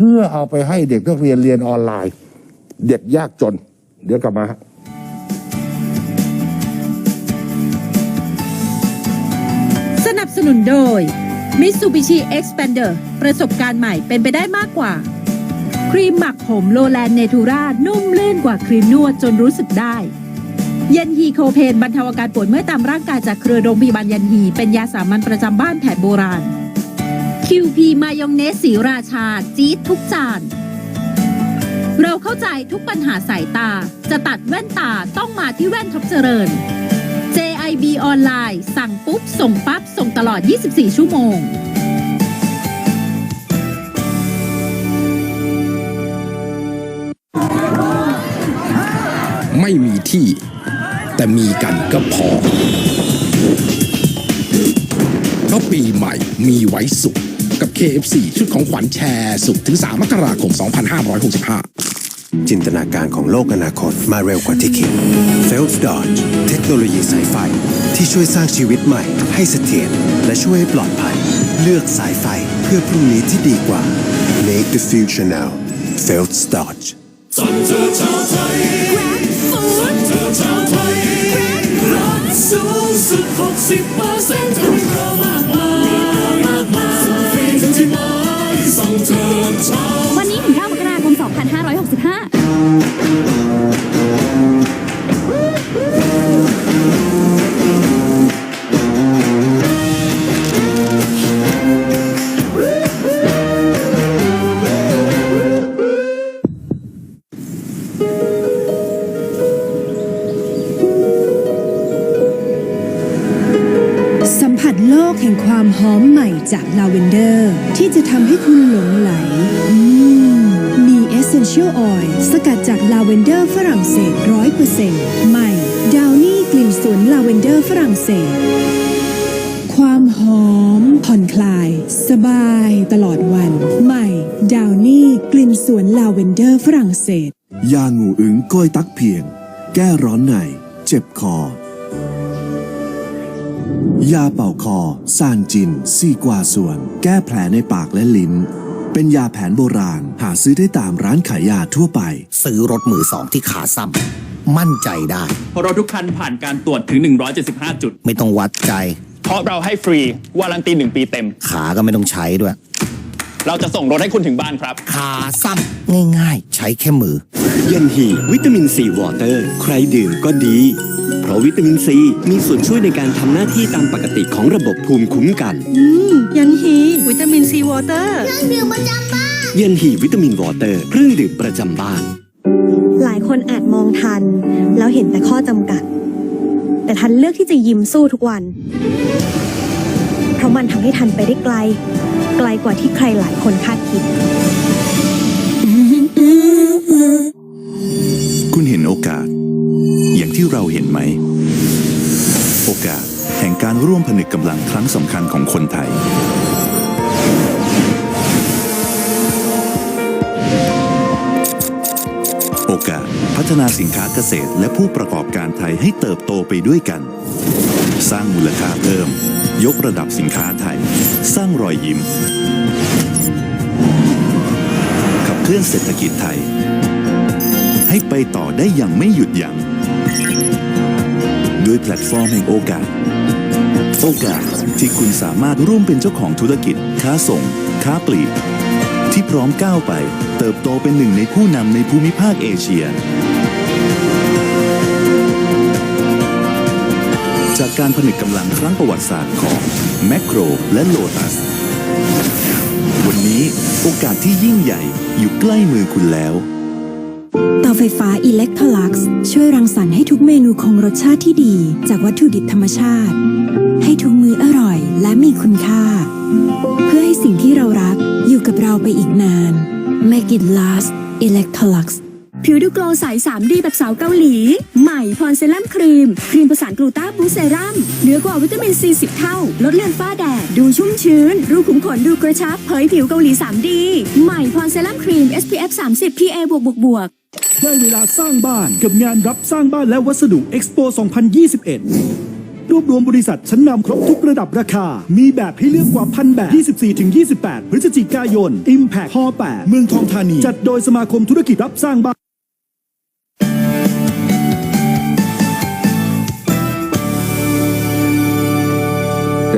พื่อเอาไปให้เด็กนักเรียนเรียนออนไลน์ เด็กยากจน เดี๋ยวกลับมาฮะสนับสนุนโดย Mitsubishi Xpander ประสบการณ์ใหม่เป็นไปได้มากกว่า ครีมหมักผมโลแลนเนทูรานุ่มลื่นกว่าครีมนวดจนรู้สึกได้เย็นฮีโคเพนบรรเทาอาการปวดเมื่อยตามร่างกายจากเครือโรงพยาบาลยันฮีเป็นยาสามัญประจำบ้านแผนโบราณ QP มายองเนสสีราชา จี๊ดทุกจาน เราเข้าใจทุกปัญหาสายตา จะตัดแว่นตาต้องมาที่แว่นท็อปเจริญ JIB ออนไลน์ สั่งปุ๊บ ส่งปั๊บ ส่งตลอด 24 ชั่วโมง ไม่มีที่ แต่มีกันก็พอเพราะปีใหม่มีไว้สุข KFC ชุดของขวัญแชร์สุขถึง 3 มกราคม 2565 จินตนาการของโลกอนาคตมาเร็วกว่าที่คิด f e l d Dodge เทคโนโลยีสายไฟ ที่ช่วยสร้างชีวิตใหม่ ให้เสถียรและช่วยให้ปลอดภัย เลือกสายไฟเพื่อพรุ่งนี้ที่ดีกว่า Make the future now f e l d Dodge สัญเธอชาวไทยสัญเธอชาวไทยรักสูงสุด 60เปอร์เซ็นต์ถึงเรา หอมใหม่จากลาเวนเดอร์ ที่จะทำให้คุณหลงไหลอืมมี Essential Oil สกัดจากลาเวนเดอร์ฝรั่งเศส100%ใหม่ดาวนี่กลิ่นสวนลาเวนเดอร์ฝรั่งเศส ความหอม ผ่อนคลาย สบายตลอดวัน ใหม่ดาวนี่กลิ่นสวนลาเวนเดอร์ฝรั่งเศส ยางูอึงกล้วยตักเพียง แก้ร้อนใน เจ็บคอ ยาเป่าคอ ซานจิน ซีกวาส่วน แก้แผลในปากและลิ้น เป็นยาแผนโบราณ หาซื้อได้ตามร้านขายยาทั่วไป ซื้อรถมือสองที่ขาซ้ำมั่นใจได้ เพราะรถทุกคันผ่านการตรวจถึง 175 จุด ไม่ต้องวัดใจ เพราะเราให้ฟรี วารันตี 1 ปีเต็ม ขาก็ไม่ต้องใช้ด้วย เราจะส่งรถให้คุณถึงบ้านครับ ขาซ้ำง่ายๆ ใช้แค่มือ เยันฮีวิตามินซีวอเตอร์ ใครดื่มก็ดี เพราะวิตามินซีมีส่วนช่วยในการทำหน้าที่ตามปกติของระบบภูมิคุ้มกันยันฮีวิตามินซีวอเตอร์เยันฮีวิตามินวอเตอร์เครื่องดื่มประจำบ้าน หลายคนอาจมองทัน แล้วเห็นแต่ข้อจำกัด แต่ทันเลือกที่จะยิ้มสู้ทุกวัน เพราะมันทำให้ทันไปได้ไกล ไกลกว่าที่ใครหลายคนคาดคิด คุณเห็นโอกาส อย่างที่เราเห็นไหม โอกาสแห่งการร่วมผนึกกำลังครั้งสำคัญของคนไทย โอกาสพัฒนาสินค้าเกษตรและผู้ประกอบการไทยให้เติบโตไปด้วยกัน สร้างมูลค่าเพิ่ม ยกระดับสินค้าไทย สร้างรอยยิ้ม ขับเคลื่อนเศรษฐกิจไทย ให้ไปต่อได้อย่างไม่หยุดยัง้งด้วยแพลตฟอร์มแห่งโอกาส โอกาสที่คุณสามารถร่วมเป็นเจ้าของธุรกิจ ค้าส่ง ค้าปลีก ที่พร้อมก้าวไป เติบโตเป็นหนึ่งในผู้นำในภูมิภาคเอเชีย จากการผนึกกำลังครั้งประวัติศาสตร์ของแมคโครและโลตัส วันนี้โอกาสที่ยิ่งใหญ่อยู่ใกล้มือคุณแล้วเตาไฟฟ้าอิเล็กทรลักซ์ช่วยรังสรรค์ให้ทุกเมนูคงรสชาติที่ดี จากวัตถุดิบธรรมชาติ ให้ทุกมื้ออร่อยและมีคุณค่า เพื่อให้สิ่งที่เรารักอยู่กับเราไปอีกนาน Make it last Electrolux ผิวดูโกลใส 3D แบบสาวเกาหลี ใหม่พรเซรั่มครีม ครีมประสานกลูตาบูเซรั่มเหนือกว่าวิตามินซี10เท่า ลดเลือนฝ้าแดด ดูชุ่มชื้น รูขุมขนดูกระชับ เผยผิวเกาหลี 3D ใหม่พรเซรั่มครีม SPF 30 PA บวกบวกบวกได้เวลาสร้างบ้านกับงานรับสร้างบ้านและวัสดุเอ็กซ์โป2021รวบรวมบริษัทชั้นนำครบทุกระดับราคา มีแบบให้เลือกกว่าพันแบบ 24-28 พฤศจิกายน Impact ฮอ8เมืองทองธานี จัดโดยสมาคมธุรกิจรับสร้างบ้าน